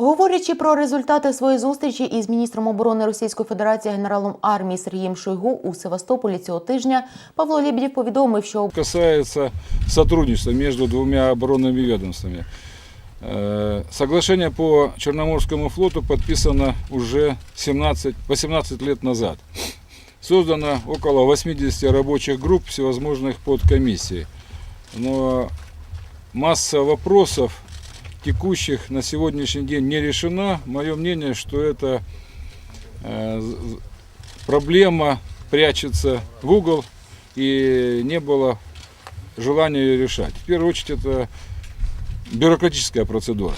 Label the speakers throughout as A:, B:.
A: Говорячи про результати своєї зустрічі із міністром оборони Російської Федерації генералом армії Сергієм Шойгу у Севастополі цього тижня, Павло Лебедєв повідомив, що
B: касается сотрудничества между двумя оборонными ведомствами. Э, Соглашение по Черноморскому флоту подписано уже 17, 18 лет назад. Создано около 80 рабочих групп всевозможных подкомиссий. Но масса вопросов текущих на сегодняшний день не решена. Мое мнение, что эта э, проблема прячется в угол и не было желания ее решать. В первую очередь это бюрократическая процедура.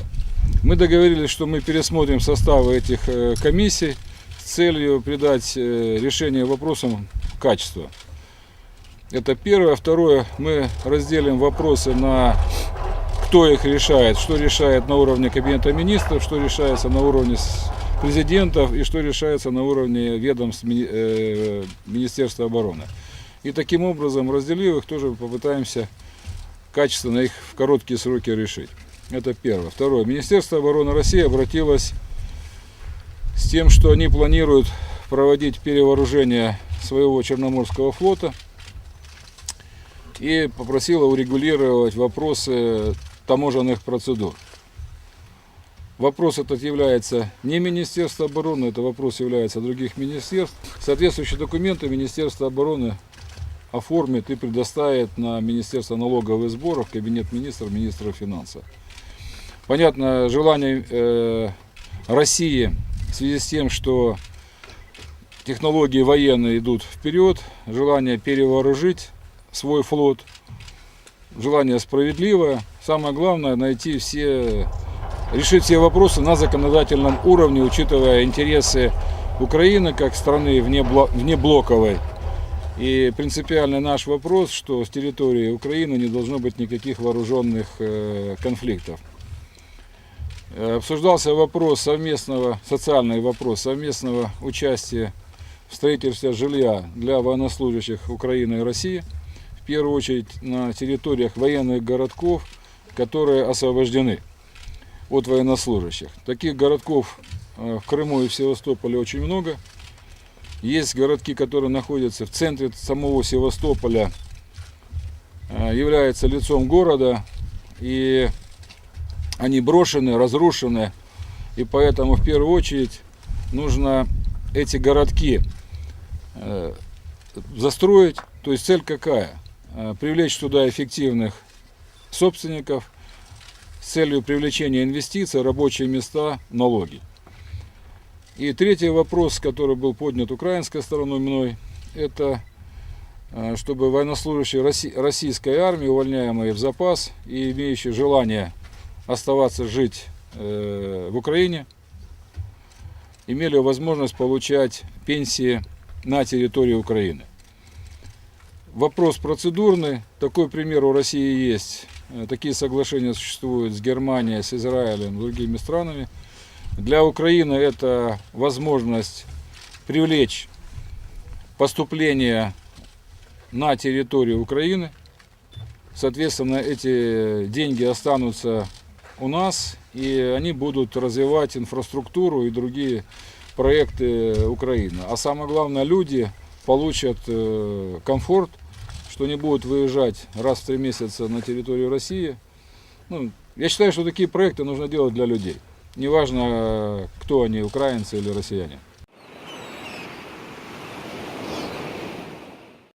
B: Мы договорились, что мы пересмотрим составы этих э, комиссий с целью придать э, решение вопросам качества. Это первое. Второе, мы разделим вопросы на кто их решает, что решает на уровне Кабинета министров, что решается на уровне президентов и что решается на уровне ведомств э, Министерства обороны. И таким образом, разделив их, тоже попытаемся качественно их в короткие сроки решить. Это первое. Второе. Министерство обороны России обратилось с тем, что они планируют проводить перевооружение своего Черноморского флота и попросило урегулировать вопросы таможенных процедур. Вопрос этот является не Министерства обороны, это вопрос является других министерств. Соответствующие документы Министерство обороны оформит и предоставит на Министерство налоговых сборов, Кабинет министров, министра финансов. Понятно, желание э, России в связи с тем, что технологии военные идут вперед, желание перевооружить свой флот, желание справедливое. Самое главное найти все, решить все вопросы на законодательном уровне, учитывая интересы Украины как страны вне, бло- внеблоковой. И принципиальный наш вопрос, что с территории Украины не должно быть никаких вооруженных э, конфликтов. Э, Обсуждался вопрос совместного, социальный вопрос совместного участия в строительстве жилья для военнослужащих Украины и России, в первую очередь на территориях военных городков, которые освобождены от военнослужащих. Таких городков э, в Крыму и в Севастополе очень много. Есть городки, которые находятся в центре самого Севастополя, э, являются лицом города, и они брошены, разрушены, и поэтому в первую очередь нужно эти городки э, застроить. То есть цель какая? Привлечь туда эффективных собственников с целью привлечения инвестиций, рабочие места, налоги. И третий вопрос, который был поднят украинской стороной мной, это э, чтобы военнослужащие Росси- российской армии, увольняемые в запас и имеющие желание оставаться жить э, в Украине, имели возможность получать пенсии на территории Украины. Вопрос процедурный. Такой пример у России есть. Э, Такие соглашения существуют с Германией, с Израилем, с другими странами. Для Украины это возможность привлечь поступление на территорию Украины. Соответственно, эти деньги останутся у нас, и они будут развивать инфраструктуру и другие проекты Украины. А самое главное, люди получат э, комфорт, что не будут выезжать раз в три месяца на территорию России. Ну, я считаю, что такие проекты нужно делать для людей. Неважно, кто они, украинцы или россияне.